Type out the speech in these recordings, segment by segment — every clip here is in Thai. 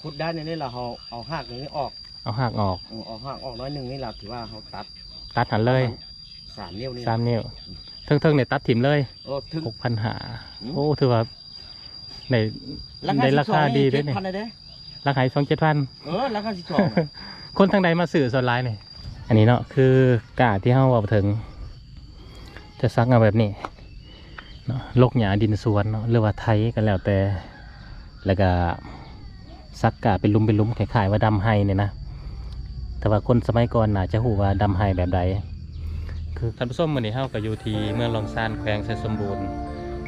ขุดได้ในนี้เราเอาเอาหากนี้ออกเอาหักออก เอาเอาหากออกน้อยหนึ่งนี่เราถือว่าเขาตัดตัดหันเลยสามนิ้วนี่สามนิ้วเทิงๆเนี่ยตัดถิ่มเลยโอ้ถึงหกพันหาอืมโอ้ถือว่าในในราคาดีด้วยเนี่เนี่ยพันเลยเด้ราคาสองเจ็ดพันเออราคาสิบสองอะคนทางใดมาสื่อส่วนร้ายเนี่ยอันนี้เนาะคือกาที่เฮาเอาถึง จะซักเอาแบบนี้เนาะลกหยาดินสวนเนาะหรือว่าไทยกันแล้วแต่แล้วก็ ซักกาเป็นลุมเป็นลุมคล้ายๆว่าดำไฮเนี่ยนะแต่ว่าคนสมัยก่อนน่าจะหูว่าดำไฮแบบใดคือท่านผู้ชมมื้อนี้เฮาก็อยู่ที่เมืองลองซานแขวงไซสมบูรณ์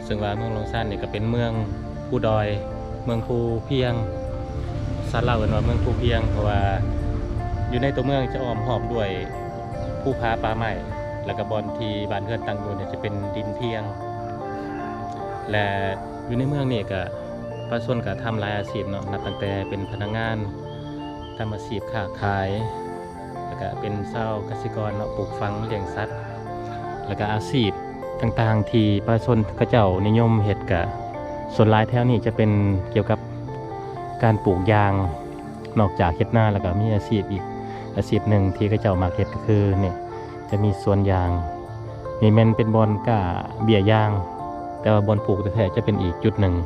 ซึ่งว่าเมืองลองซานนี่ก็เป็นเมืองภูดอย เมืองภูเพียงซาเล่ากันว่าเมืองภูเพียงเพราะว่าอยู่ในตัวเมืองจะอ้อมหอบด้วยผู้พาป่าไม้แล้วก็บอนที่บ้านเพื่อนตั้งอยู่เนี่ยจะเป็นดินเพียง และอยู่ในเมืองนี่ก็ ประชาชนก็ทำหลายอาชีพเนาะนับตั้งแต่เป็นพนักงานทำอาชีพค้าขาย แล้วก็เป็นเศร้าวกสิกรเนาะปลูกฝังเลี้ยงสัตว์ แล้วก็อาชีพต่างๆ ที่ประชาชนก็เจ้านิยมเฮ็ดก็ส่วนลายแถวนี้จะเป็นเกี่ยวกับการปลูกยางนอกจากเฮ็ดนาแล้วก็มีอาชีพอีกอาชีพหนึ่งที่เขาเจ้ามาเฮ็ดก็คือเนี่ยจะมีสวนยางนี่แมันเป็นบอนก้าเบี้ยยาง แต่ว่าบอนปลูกแท้จะเป็นอีกจุดหนึ่ง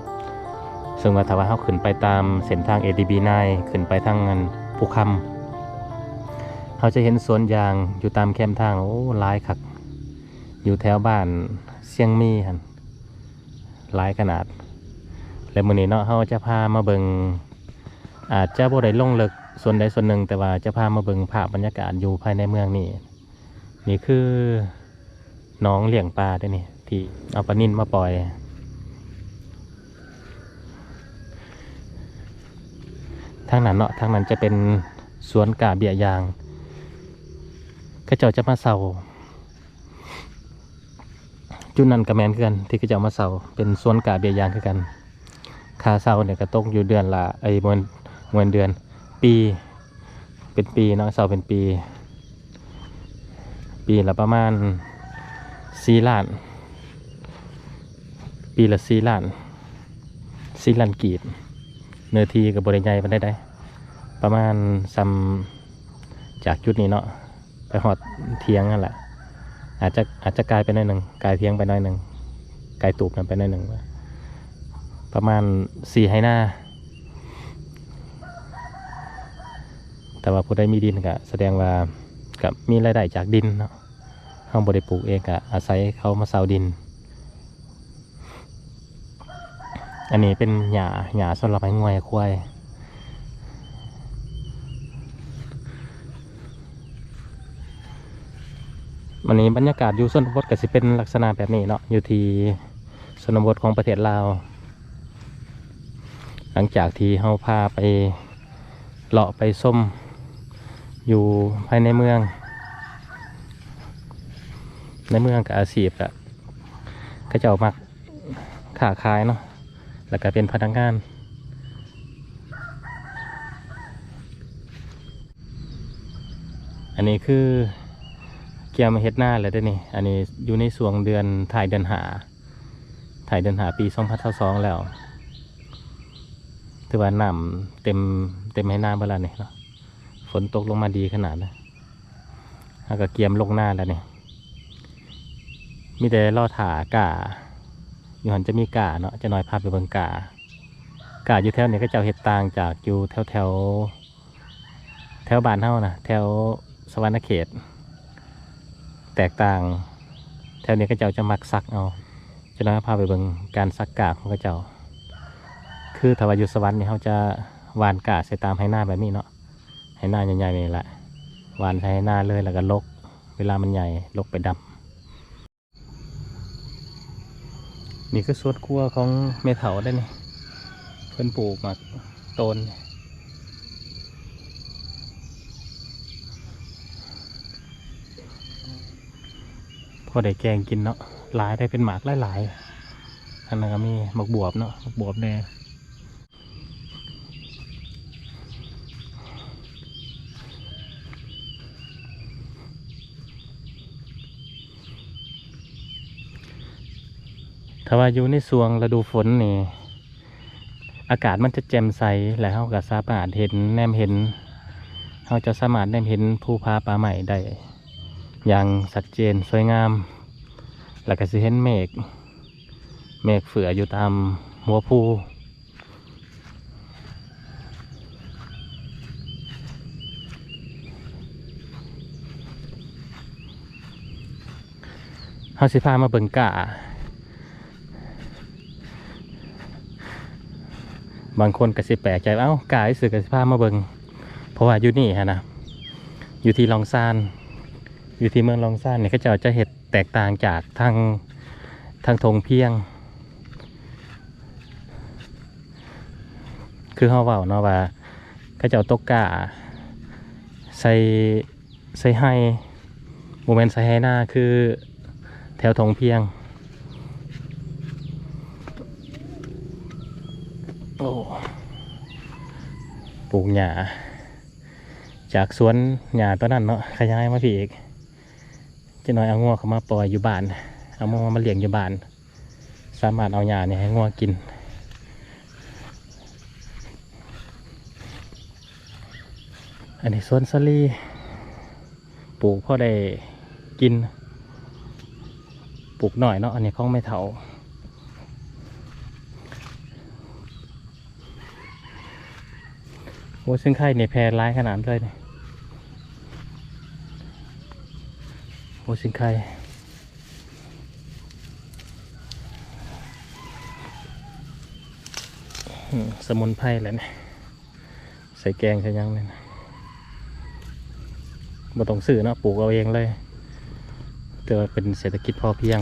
ซึ่งว่าถ้าว่าเขาขึ้นไปตามเส้นทาง ADB9 ขึ้นไปทางอันภูคำเขาจะเห็นสวนยางอยู่ตามแคมทางโอ้หลายคักอยู่แถวบ้านเซียงมีหันหลายขนาด และมื้อนี้เนาะเขาจะพามาเบิงอาจจะบ่ได้ลงลึกส่วนใดส่วนหนึ่งแต่ว่าจะพามาเบิงภาพบรรยากาศอยู่ภายในเมืองนี่นี่คือน้องเลี้ยงปลาด้อนี่ที่เอาปลานิ่นมาปล่อย ทางนั้นเนาะทางนั้นจะเป็นสวนกาเบียยางเขาเจ้าจะมาเสาจุดนั้นกับแมนคือกัน ที่เขาเจ้ามาเสาเป็นสวนกาเบียยางคือกันค่าเสาเนี่ยก็ตกอยู่เดือนละไอ้มวนมวนเดือน ปี เป็นปีเนาะเสาเป็นปี ปีละประมาณสี่ล้าน ปีละสี่ล้านสี่ล้านกีบ เนื้อที่กับบริใหญ่มันได้ได้ ประมาณซ้ำจากจุดนี้เนาะไปหอดเทียงนั่นแหละอาจจะอาจจะกลายไปหน่อยหนึ่งกลายเทียงไปหน่อยหนึ่งกลายตูบนั่นไปหน่อยหนึ่งประมาณสี่ให้หน้า แต่ว่าผู้ใดมีดินก็แสดงว่ากับมีรายได้จากดินเนาะเขาบริปลูกเองก็อาศัยเขามาเซาดิน อันนี้เป็นหญ้าหญ้าสำหรับให้งวยควายวันนี้บรรยากาศอยู่ชนบทก็สิเป็นลักษณะแบบนี้เนาะอยู่ที่ชนบทของประเทศลาว หลังจากที่เฮาพาไปเลาะไปส้มอยู่ภายในเมือง ในเมืองกับอาชีพอะก็จะออกมาค้าขายเนาะ แล้วก็เป็นพนักงาน อันนี้คือเกียวมาเฮ็ดหน้าแล้วเด้นี่ อันนี้อยู่ในส่วงเดือนถ่ายเดือนหา ถ่ายเดือนหาปี2022แล้ว ถือว่าน้ำเต็มเต็มให้หน้าเมื่อไรนี่เนาะฝนตกลงมาดีขนาดนะแล้วก็เกียมลงหน้าแล้วเนี่ยมีแต่ล่อถากา อยู่หันจะมีกาเนาะจะน้อยพาพไปเบิงกากาอยู่แถวนี้ก็จะเห็ดต่างจากอยู่แถวแถวแถวบ้านเฮานะแถวสวรรณเขต แตกต่าง แถวนี้ก็เจ้าจะมักซักเอาจะน้อยพาไปเบิงการซักกาของเขาเจ้า คือถ้าวาอยู่สวรรค์นี่เขาจะหวานกาใส่ตามให้หน้าแบบนี้เนาะให้หน้าใหญ่ๆนี่แหละหวานใช้หน้าเลยแล้วก็ลก เวลามันใหญ่ลกไปดำ นี่ก็สวนขั้วของเมถาได้นี่เพิ่นปลูกหมากโตนพอได้แกงกินเนาะหลายได้เป็นหมากหลายๆอันนั้นก็มีหมากบวบเนาะหมากบวบแน่าว่าอยู่ในสวงฤดูฝนนี่ อากาศมันจะแจ่มใสและเฮาก็สามารถเห็นแนมเห็นเฮาจะสามารถแนมเห็นภูผาป่าใหม่ได้อย่างชัดเจนสวยงาม แล้วก็สิเห็นเมฆเมฆเฟืออยู่ตามหัวภูเฮาสิพามาเบิ่งกะ บางคนก็สิแปลกใจว่าเอ้ากายสื่อกสิพามาเบิงเพราะว่าอยู่นี่ฮะนะอยู่ที่ลองซานอยู่ที่เมืองลองซานเนี่ยเขาจะจะเห็ดแตกต่างจากทางทางทงเพียง คือเขาเว่าเนาะว่าเขาจะเอาตกกาใส่ใส่ให้โมเมนต์ใส่ให้หน้าคือแถวทงเพียง อ้ปลูกหญ้าจากสวนหญ้าตัวนั้นเนาะขยายมาพี่อีกจะน้อยเอางัวเขามาปล่อยอยู่บ้าน เอางัวมาเลี้ยงอยู่บ้าน สามารถเอาหญ้าเนี่ยให้งัวกินอันนี้สวนสลีปลูกพ่อได้กิน ปลูกหน่อยเนาะอันนี้ข้องไม่เถา โอ้ซึ่งไข่เนี่ยแพรร้ายขนาดเลยเนี่ยโอ้ซึ่งไข่สมุนไพรแหละเนี่ยใส่แกงใส่ยังเนี่ยนะบ่ต้องซื้อนะปลูกเอาเองเลยแต่ว่าเป็นเศรษฐกิจพอเพียง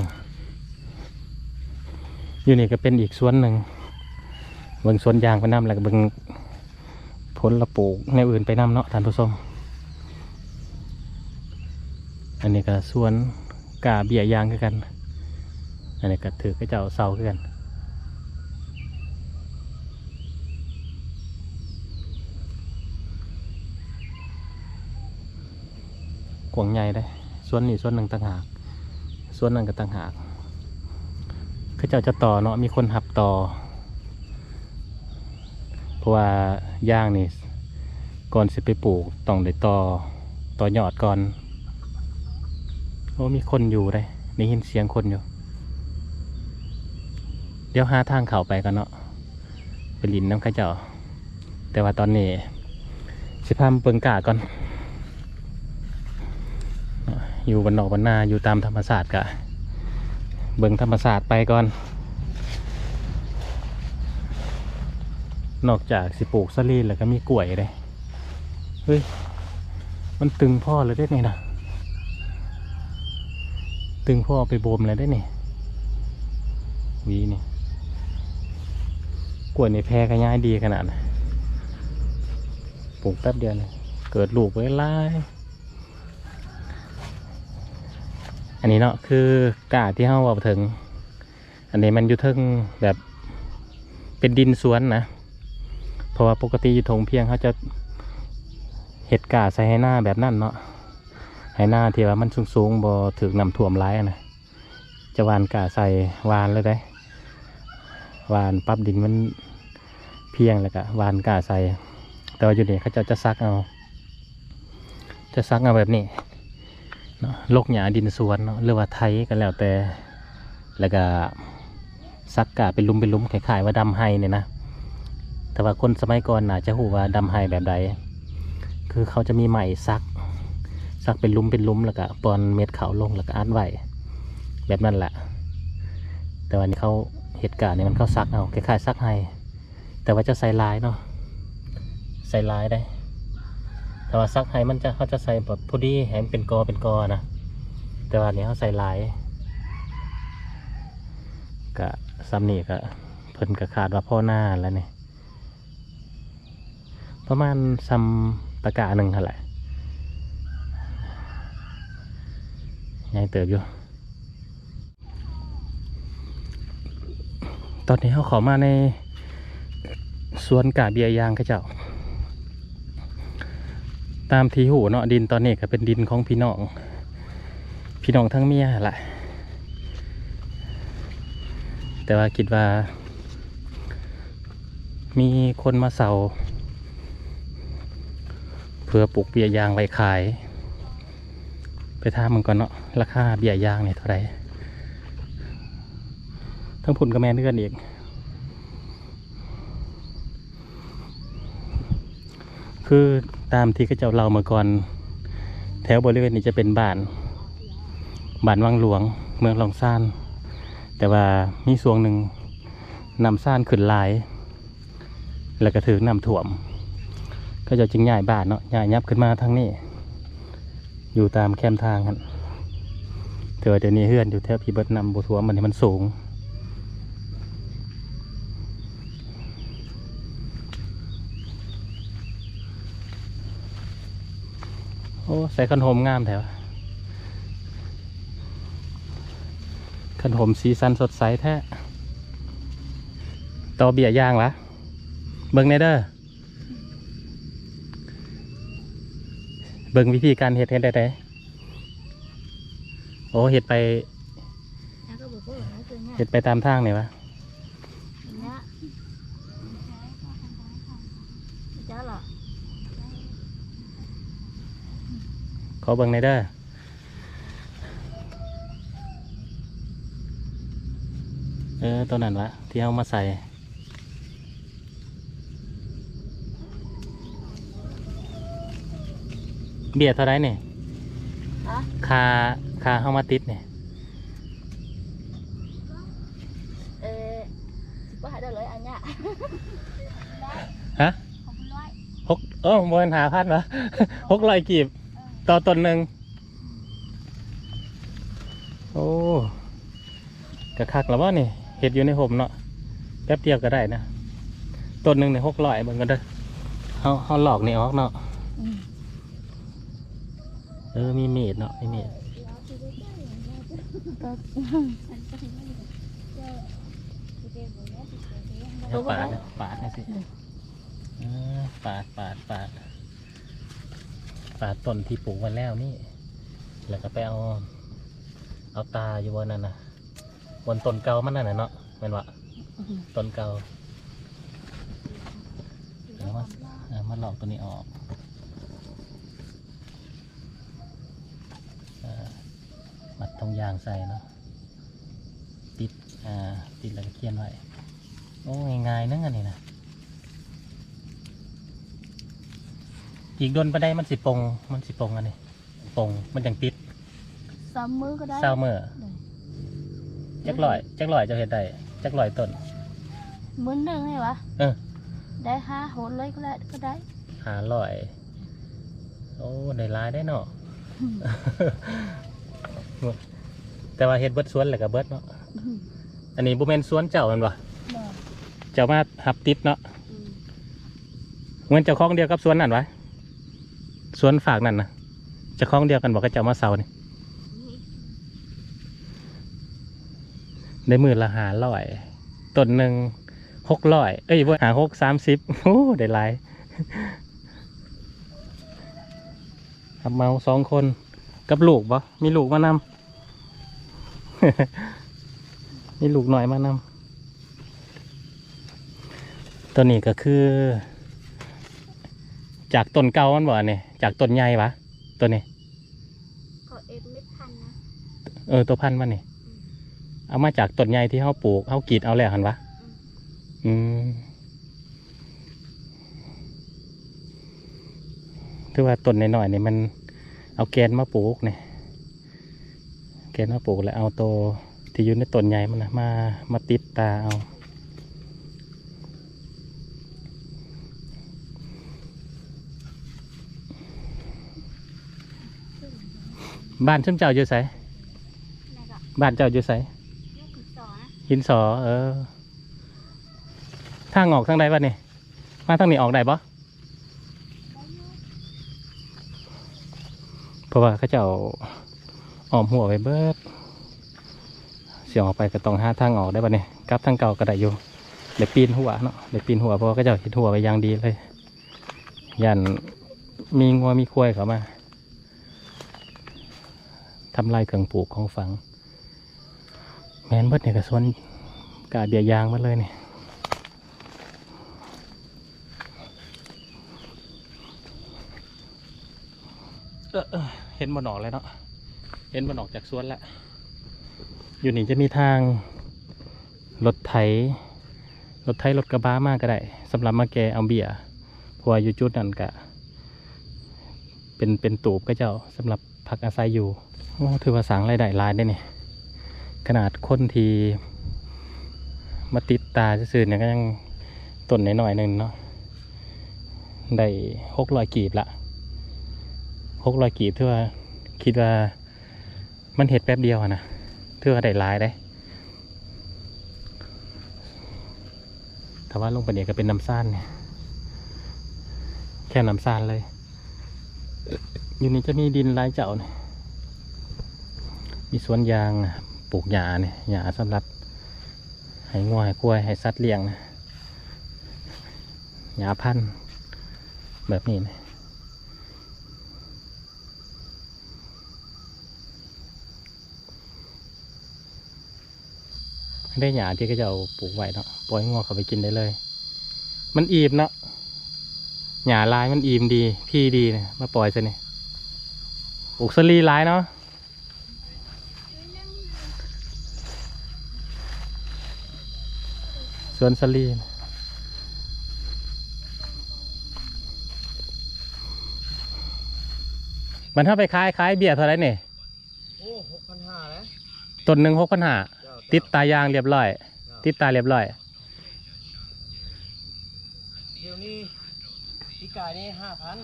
อยู่นี่ก็เป็นอีกสวนหนึ่งเบิ่งสวนยางไปน้ำแล้วก็เบิ่ง ผลละปลูกแนอื่นไปนำเนาะท่านผู้ชม อันนี้ก็สวนกาเบียยางกัน อันนี้ก็ถือก็เจ้าเสากันกวางใหญ่ได้สวนนี้สวนหนึ่งต่างหากสวนนั้นก็ต่างหากเขาเจ้าจะต่อเนาะมีคนหับต่อ เพราะว่าย่างนี่ก่อนสิไปปลูกต้องได้ต่อต่อยอดก่อนโอ้มีคนอยู่เลยได้ยินเสียงคนอยู่ เดี๋ยวหาทางเข้าไปกันเนาะไปลินน้ำข้าเจ้า แต่ว่าตอนนี้สิพามเปิงกาก่อน อยู่บนนอกบนนาอยู่ตามธรรมศาสตร์กะเบิ่งธรรมศาสตร์ไปก่อน นอกจากสิปลูกสลีนแล้วก็มีกล้วยเลยเฮ้ย มันตึงพ่อเลยได้ไงนะตึงพ่อไปโบมเลยได้นี่วีนี่กล้วยในแพรก็ย้ายดีขนาดนะปลูกแป๊บเดียวเลยเกิดลูกไว้ไล่อันนี้เนาะคือกาที่เฮาเอาถึง อันนี้มันอยู่เทิงแบบเป็นดินสวนนะ เพราะว่าปกติอยู่ทงเพียงเขาจะเห็ดกาใส่ให้หน้าแบบนั้นเนาะให้หน้าที่ว่ามันสูงๆบ่ถึงนำท่วมร้ายนะจะวานกาใส่วานเลยได้วานปรับดินมันเพียงแล้วก็วานกาใส่แต่ว่าอยู่นี่เขาจะจะซักเอา จะซักเอาแบบนี้เนาะลกหญ้าดินสวนเนาะหรือว่าไทยกันแล้วแต่แล้วก็ซักกาเป็นลุมเป็นลุมคล้ายๆว่าดำไฮเนี่ยนะ แต่ว่าคนสมัยก่อนน่าจะหูว่าดำไฮแบบใด คือเขาจะมีไหมซัก ซักเป็นลุ่มเป็นลุ่มแล้วก็ปอนเม็ดเขาลงแล้วก็อัดไว้แบบนั้นแหละ แต่วันนี้เขาเหตุการณ์นี้มันเขาซักเอาคล้ายๆซักไฮแต่ว่าจะใส่ลายเนาะใส่ลายได้ แต่ว่าซักไฮมันจะเขาจะใส่แบบพอดีแหมเป็นกอเป็นกอนะแต่ว่าอันนี้เขาใส่ลายกะซ้ำนี่ก็เพิ่นก็ขาดว่าพ่อหน้าแล้วเนี่ย ประมาณซัมตะกะหนึ่งเท่าไหร่ยังเติบอยู่ ตอนนี้เขาขอมาในสวนกาเบียยางเขาเจ้า ตามทีหูเนาะดินตอนนี้ก็เป็นดินของพี่น้อง พี่น้องทั้งเมียแหละแต่ว่าคิดว่า มีคนมาเสา พื่อปลูกเบียยางไว้ขาย ไปถามมันก่อนเนาะราคาเบียยางเนี่ยเท่าไหร่ทั้งผุนกับแม่นเพื่อนอีกคือตามที่เขาเจ้าเล่ามาก่อน แถวบริเวณนี้จะเป็นบ้านบ้านวังหลวง เมืองลองซ่าน แต่ว่ามีส่วงหนึ่งนำซ่านขึ้นลาย แล้วก็ถือนำถ่วม ก็จะจึงย้ายบานเนาะย้ายยับขึ้นมาทางนี้ อยู่ตามแคมทางกันแต่ว่าเดี๋ยวนี้เฮือนอยู่แถวพี่เบิร์ดนำบัวถ่วมมันนี่มันสูงโอ้ใส่ขนหมงามแถวขนหมสีสันสดใสแท้ต่อเบียร์ย่างละเบิ่งในเด้อ เบิ่งวิธีการเห็ดเห็ดได้ไดโอ้เห็ดไปเห็ดไปตามทางเนี่ยวะขอเบิ่งในเด้อเออตัวนั้นวะที่เอามาใส่ เบียร์เท่าไรเนี่ยฮะคาคาเข้ามาติดเนี่ยเออสิบว่าหาได้เลยอันเนี้ยฮะของคุณร้อยหกเออมวนหาพันวะหกร้อยกีบ ต่อตนหนึ่งโอ้กระคักแล้วว่านี่เห็ดอยู่ในห่มเนาะแป๊บเดียวก็ได้นะต้นหนึ่งเนี่ยหกร้อยเบิ่งกันเด้อเขาเขาหลอกนี่ออกเนาะอืม เออมีเมดเนาะมีเมดเอาปาดเนี่ยปาดนี่สิเออปาดปาดปาดปาดต้นที่ปลูกไว้แล้วนี่ แล้วก็ไปเอา เอาตาอยู่บนนั้นนะบนต้นเก่ามันนั่นน่ะเนาะแม่นวะต้นเก่าเอามาเอามาหลอกตัวนี้ออกเออ มัดทองยางใส่เนาะติดอ่าติดแล้วก็เขียนไว้โอ้ง่ายๆนั่งอันนี้นะอีกโดนไปได้มันสิปงมันสิปงอันนี้ปงมันยังติดสามมือก็ได้เศร้าเมื่อจักลอยจักลอยจะเห็ดได้จักลอยต้นมือหนึ่งไงวะเออได้ห้าโหนเลยก็ได้ก็ได้หาลอย โอ้ได้หลายได้เนาะ แต่ว่าเฮ็ดเบิดสวนแหละกับเบิดเนาะอันนี้บุเมนสวนเจ้าแมันบ่เจ้ามาหับติดเนาะเงินเจ้าของเดียวกับสวนนั่นวะสวนฝากนั่นนะเจ้าของเดียวกันบอกกับเจ้ามาเสานี่ได้มือละหาลอยต้นหนึ่งหกร้อยเอ้ยบ่หาหกสามสิบโอ้ได้หลายครับเมาสองคนกับลูกบ่มีลูกมานำ มีลูกหน่อยมานำตัวนี้ก็คือ จากต้นเก่ามันบ่เนี่ยจากต้นใหญ่ปะตัวนี้ก็เอ็ดไม่ทันนะเออตัวพันธุ์มันนี่เอามาจากต้นใหญ่ที่เขาปลูกเขากรีดเอาแล้วหันวะอืมถือว่าต้นน้อยๆนี่มันเอาแกนมาปลูกเนี่ย แกนมาปลูกแล้วเอาตัวที่อยู่ในต้นใหญ่มันนะมามาติดตาเอาบ้านชุ่มเจ้าอยู่ไสนี่ก็บ้านเจ้าอยู่ไสยกขึ้นสอนะหินสอเออทางออกทางใดบ้านนี่มาทางนี้ออกได้ปะเพราะว่าเขาเจ้า ออมหัวไปเบิดเสียงออกไปก็ต้องหาทางออกได้ปะเนี่ยกลับทางเก่าก็ได้อยู่เดี๋ยวปีนหัวเนาะเดี๋ยวปีนหัวเพราะก็จะหิดหัวไปอย่างดีเลยยันมีงัวมีควายเข้ามาทำลายเครื่องปลูกของฝัง แมนเบิดเนี่ยก็ระสนกาเบียยางมาเลยเนี่ยเห็นบนหนอเลยเนาะ เห็นบนออกจากสวนแล้วอยู่นี่จะมีทางรถไถรถไถรถกระบะมากก็ได้สำหรับมาแกเอาเบียร์เพราะว่าอยู่จุดนั้นก็เป็นเป็นตูบก็เจ้าสำหรับพักอาศัยอยู่โอ้ถือว่าสางรายได้ลายได้เนี่ยขนาดคนทีมาติดตาซื่อเนี่ยก็ยังต้นน้อยหนึ่งเนาะได้หกรอยกีบละหกรอยกีบถือว่าคิดว่า มันเห็ดแป๊บเดียวอะนะถือว่าได้หลายได้แต่ว่าลงไปเนี่ยก็เป็นน้ำซ่านเนี่ยแค่น้ำซ่านเลย อยู่นี่จะมีดินหลายเจ้าเนี่ยมีสวนยางนะปลูกหญ้าเนี่ยหญ้าสำหรับให้งวให้กล้วยให้สัตว์เลี้ยงนะหญ้าพันธุ์แบบนี้นะ ได้หญ้าที่ก็จะเอาปลูกไว้เนาะปล่อยให้งัวเขาไปกินได้เลย มันอิ่มเนาะหญ้าลายมันอิ่มดี พี่ดีเนี่ยมาปล่อยซะเนี่ยปลูกสลีหลายเนาะสวนสลีนะมันถ้าไปขายขายเบียร์เท่าไหรเนี่ยโอ้หกพันห้าแล้วต้นหนึ่งหกพันห้า ติดตายางเรียบร้อย ติดตาเรียบร้อย เดี๋ยวนี้ปีกายนี่ห้าพัน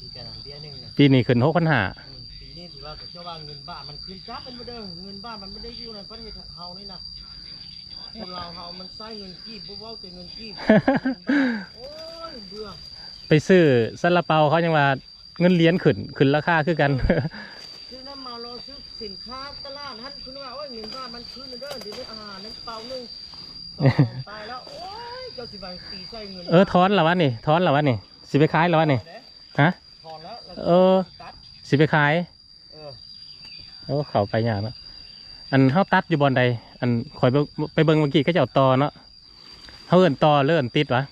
ปีกายหลังเบี้ยหนึ่งเนี่ยปีนี้ขึ้นหกพันห้าอืมปีนี้ถือว่าเจ้าว่าเงินบ้านมันคืนกลับเป็นบ่เดิมเงินบ้านมันไม่ได้อยู่ในประเทศของเฮานี่นะคนเราเฮามันใช้เงินกีบบ่เว้าแต่เงินกีบโอ้ยเบื่อไปซื้อซาลาเปาเขายังว่าเงินเหรียญขึ้นขึ้นราคาคือกัน ซื้อน้ำมารอซื้อสินค้าตลาดฮั่น คุณว่าโอ้ยเงินบ้านมันคืนเด้อเดี๋ยวนี้อาหารน้ำเปล่าหนึงสองตายแล้วโอ้ยเจ้าสิบาตีใส่เงินเออทอนเหรอวะนี่ทอนเหรอวะนี่สิไปขายเหรอวะนี่ฮะถอนแล้วแล้วเออตัดสิไปขายเออโอ้เขาไปยากเนาะอันเขาตัดอยู่บอนใดอันคอยไปไปเบิ่งเมื่อกี้ก็จะเอาตอเนาะเขาเอินตอเลื่อนติดวะ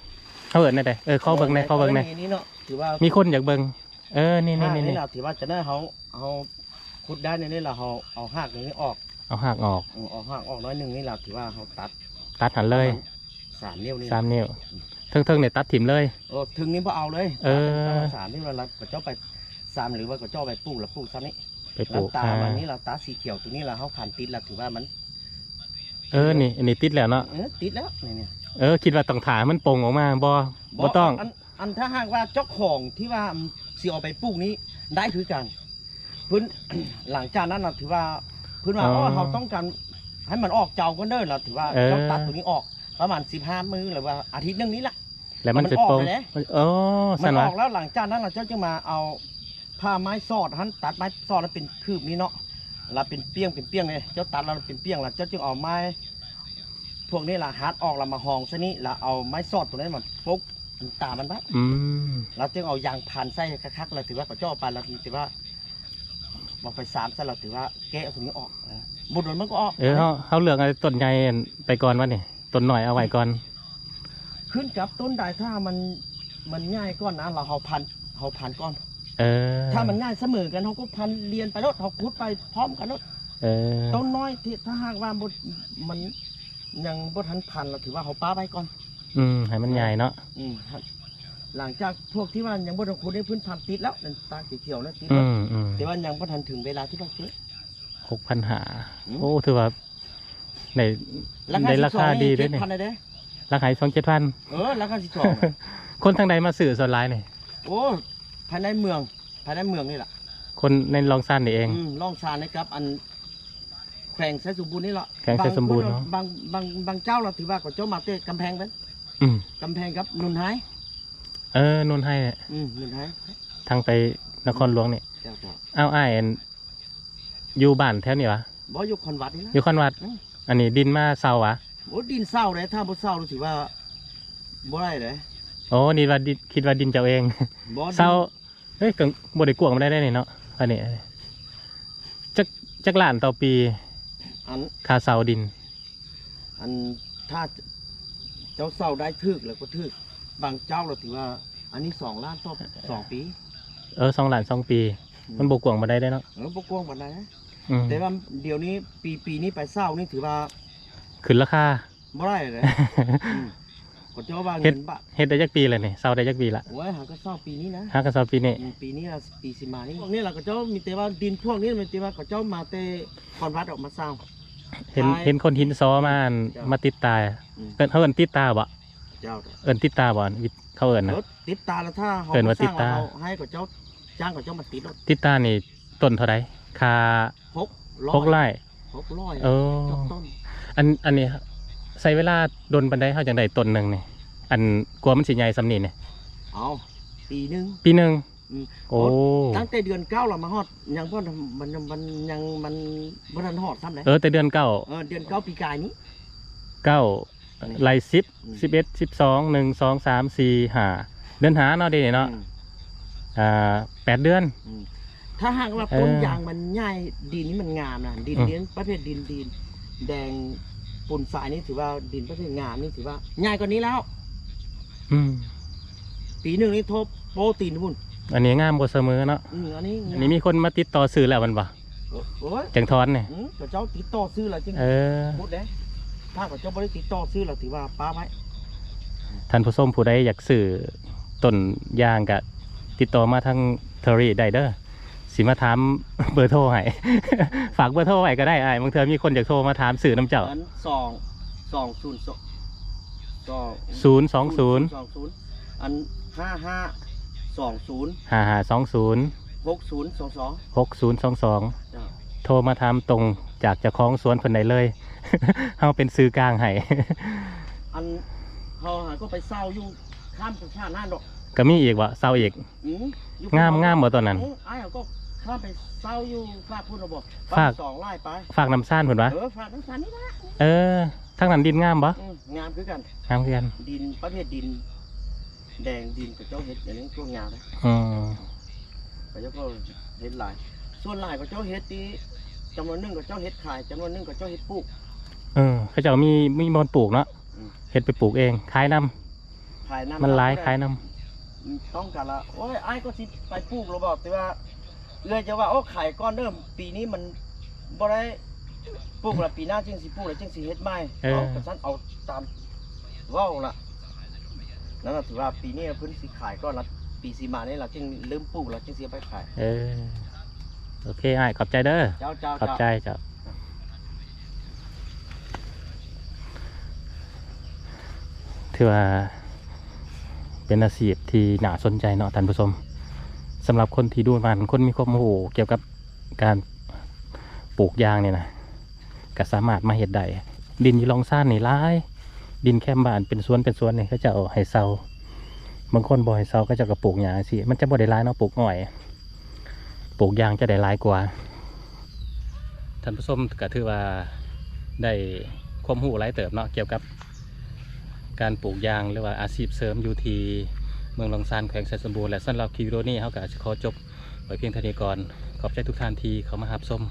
เขาเอินได้ใดเออเข้าเบิ่งในเข้าเบิ่งในกรณีนี้เนาะถือว่ามีคนอยากเบิ่งเออนี่นี่หากนี่นี่นี่เราถือว่าจะได้เขาเขาขุดได้ในนี้เราเขาเอาหากนี้ออก เอาหักออกเอาเอาหากออกน้อยหนึ่งนี่เราถือว่าเขาตัด ตัดหันเลยสามนิ้วนี่สามนิ้วเทิงๆเนี่ยตัดถิ่มเลยโอ้ถึงนี้พอเอาเลย เออตัดสามนิ้วเราเราก็เจ้าไปสามหรือว่าก็เจ้าไปปลูกแล้วปลูกซ้ำนี้ไปปลูกน้ำตาอ่าวันนี้เราตาสีเขียวตัวนี้เราเขาขันติดแล้วถือว่ามัน เออนี่อันนี้ติดแล้วเนาะเออติดแล้วนี่เนี่ยเออคิดว่าต้องถ่ายมันโป่งออกมาบ่บ่ต้องนอันถ้าหากว่าเจ้าของที่ว่าสิเอาไปปลูกนี้ได้คือกันพื้นหลังจากนั้นเราถือว่า พื้นว่าอ๋ออ๋อเขาต้องการให้มันออกเจ้าก็เด้อเราถือว่าเออเจ้าตัดตัวนี้ออกประมาณสิบห้ามือหรือว่าอาทิตย์หนึงนี้ละ แล้วมันมันจะออกโป่งไปแล้วโอ้มัสันนอวะอกแล้วหลังจากนั้นเราเจ้าจะมาเอาผ้าไม้สอดหันตัดไม้สอดแล้วเป็นคืบนี้เนาะเราเป็นเปี้ยงเป็นเปี้ยงเลยเจ้าตัดเราเป็นเปี้ยงเราเจ้าจึงเอาไม้พวกนี้ละฮัดออกเรามาหองซะนี้เราเอาไม้สอดตัวนี้มาปุ๊บตามันไว้อืมเราจึงเอายางพันไส้คักๆเราถือว่าเขาเจ้าเอาไปเราถือว่า บอกไปสามซะเราถือว่าแกะเอาตรงนี้ออกนะบุญมันก็ออกเออเขาเขาเลือกอะไรต้นใหญ่ไปก่อนวะนี่ต้นหน่อยเอาไว้ก่อน ขึ้นกับต้นใดถ้ามันมันง่ายก้อนนะเราเอาพันเอาพันก้อน เออถ้ามันง่ายเสมอกันเขาก็พันเรียนไปรถเขาพุดไปพร้อมกันรถเออต้นน้อยที่ถ้าหากว่าบดมันยังบดทันพันเราถือว่าเขาป้าไปก่อน อืมให้มันใหญ่เนาะอืมครับ หลังจากพวกที่ว่ายังบดทันคุดได้พื้นพันติดแล้วนั่นตาเขียวๆแล้วติดอืแล้วมอืมแต่ว่ายังบดทันถึงเวลาที่ต้องซื้อ หกพันหาอืม โอ้ถือว่าในในราคาดีด้วยเนี่เนี่ยพันเลยเด้ราคาสองเจ็ดพันเออราคาสิบสองอะ คนทางใดมาสื่อส่วนร้ายเนี่ยโอ้ภายในเมืองภายในเมืองนี่แหละคนในลองซ่านนี่เอง อืมล่องซานนะครับ อันแขวงไซสมบูรณ์นี่แหละแขวงไซสมบูรณ์เนอะ บางบางบางเจ้าเราถือว่าก็เจ้ามาเตะกำแพงเป็นอืมกำแพงครับนุนไฮ เออนุ่นให้เนี่ยอืมนุนไฮทางไปนครหลวงเนี่ยเจ้าเจ้าเอาอ้ายอันอยู่บ้านแถวนี้วะบ่อยู่คอนวัดนี่นะ อยู่คอนวัด อืม อันนี้ดินมาเซาวะโอ้ดินเศร้าเลยถ้าบ่เศร้ารู้สึกว่าบ่ได้เลยโอ้นี่ว่าดินคิดว่าดินเจ้าเองบ่ดินเซาเฮ้ยกังบไดกวางไม่ได้ได้นี่เนาะอันนี้จักจักล้านต่อปีอันค่าเสาดิน อันถ้าเจ้าเศร้าได้ทึกแล้วก็ทึก บางเจ้าเราถือว่า อันนี้สองล้านต่อสองปีเออสองล้านสองปี มันบกวางมาได้ได้เนาะเออบ่กว้างปานใดนะอืมแต่ว่าเดี๋ยวนี้ปีปีนี้ไปเศร้านี่ถือว่าขึ้นราคา บ่ได้เลย อืมก็เจ้าว่าเฮ็เงิดนบาทเฮ็ดได้จักปีเลยนี่เศร้าได้จักปีละโอ้ยหาก็เศร้าปีนี้นะหากันเศร้าปีนี้อืมปีนี้ละปีสิมานี่พวกนี้ล่ะก็เจ้ามีแต่ว่าดินพวกนี้มันแต่ว่าก็เจ้ามาแต่คอนวัดออกมาสร้างเห็นใช่เห็นคนหินซ้อมาอันจ้ะมาติดตาอืมเอิ้นเขาเอิ้นติดตาบ่ เจ้าเอิ้นติดตาบ่อันวิเขาเอิ้นนะ รถติดตาแล้วถ้าเขาเอิ้นว่าสร้งติดตาแล้วเอให้กับเจ้าจ้างกับเจ้ามาติดรถติดตานี่ต้นเท่าใดคาหกร้อยหกไร่หกร้อยเออจบต้นอันอันนี้ใช้เวลาดนปันไดเฮาจังไดต้นหนึงนี่อันกลัวมันสิใหญ่ซำนี้นี่เอาปีหนึง ปีหนึงอืม โอ้ตั้งแต่เดือนเก้าเรามาฮอดยังพ่อมันมันยังมันบ่ทันฮอดซ้ำเลยเออแต่เดือนเก้าเออเดือนเก้าปีกายนี้เก้า ไล่สิบอืมสิบเอ็ดสิบสองหนึ่งสองสามสี่ห้าเดือนหาเนาะเดี๋ยวนี้เนาะอืมอ่าแปดเดือนอืมถ้าหากว่าเออต้นยางมันใหญ่ดินนี่มันงามนะดินอืมเลี้ยงประเภทดินดิน แดงปูนทรายนี่ถือว่าดินประเภทงามนี่ถือว่าใหญ่กว่านี้แล้ว อืมปีหนึ่งนี่ทบโปรตีนพุ่นอันนี้งามกว่าเสมอเนาะอืมอันนี้อันนี้มีคนมาติดต่อซื้อแล้วมันบ่โอ้ยจังทอนเนี่ยอืมแต่เจ้าติดต่อซื้อแล้วจริงเออพูดเด้ ถ้ากับเจ้าบริติดต่อซื้อแล้วถือว่าป้าไว้ท่านผู้ชมผู้ใดอยากซื้อต้นยางกะติดต่อมาทางเทอรี่ได้เด้อสิมาถามเบอร์โทรให้ ฝากเบอร์โทรไว้ก็ได้อ้ายบางเทื่อมีคนอยากโทรมาถามสื่อน้ำเจ้า อันสองสองศูนย์สองสองศูนย์สองศูนย์สองศูนย์อันห้าห้าสองศูนย์ห้าห้าสองศูนย์หกศูนย์สองสองหกศูนย์สองสองเจ้า โทรมาถามตรงจากเจ้าของสวนคนไหนเลย เฮาเป็นซื้อกลางให้ อันเขาหาก็ไปเศร้าอยู่ข้ามชาตินั่นดอกก็มีอีกวะเศร้าอีก อืมอยู่งามงามบ่ตอนนั้นเออไอ้เขาก็ข้ามไปเศร้าอยู่ฝากพูดระบบฝาก สองไล่ไปฝากน้ำซ่านผุนวะเออฝากน้ำตาลนี่นะเออทางนั้นดินงามบ่อืมงามคือกัน งามคือกันดินประเภทดิน แดงดินกับเจ้าเห็ดอย่างนี้ก็งามนะอืมกับเจ้าก็เห็ดหลาย ส่วนหลายกับเจ้าเห็ดที่จำนวนหนึ่งกับเจ้าเห็ดขายจำนวนหนึ่งกับเจ้าเห็ดปลูก เออเขาเจะมีมีบอนปลูกเนาะอืมเฮ็ดไปปลูกเองขายน้ขายน้ำำมันหลายก็ได้ขายน้ต้องกันละโอ้ยไอ้ายก็สิไปปลูกเราบอกแต่ว่าเอื้อยจะว่าโอ้ขายก้อนเดิมปีนี้มันบ่ได้ปลูกละปีหน้าจึงสิปลูกแล้วจึงสิเฮ็ดใหม่เอากระชั้นเอาตามเว้าละนั่นน่ะถือว่าปีนี้เพิ่นสิขายก้อนละปีสิมานี่ล่ะจึงเริ่มปลูกแล้วจึงสิเอาไปขายำเออ โอเคอ้ายขอบใจเด้อเจ้าเจ้าขอบใจเจ้าถือว่าเป็นอาชีพที่น่าสนใจเนาะท่านผู้ชมสำหรับคนที่ดูมันคนมีความรู้เกี่ยวกับการปลูกยางเนี่ยนะก็สามารถมาเห็ดได้ดินอยีลองซ่านนี่ร้าย ดินแคมบ้านเป็นสวนเป็นสวนเนี่ยเขาจะเอาให้เซาบางคนบ่ให้เซาก็จะกระปลูกยางสิมันจะบ่ได้ร้ายเนาะปลูกอ้อย ปลูกยางจะได้หลายกว่า ท่านผู้ชมก็ถือว่าได้ความรู้หลายเติบเนาะเกี่ยวกับ การปลูกยางหรือว่าอาชีพเสริมอยู่ที่เมืองลองซานแขวงไซสมบูรณ์และสำหรับคิวโรนี่เขาก็จะขอจบไว้เพียงเท่านี้ก่อนขอบใจทุกท่านที่เขามาหับชม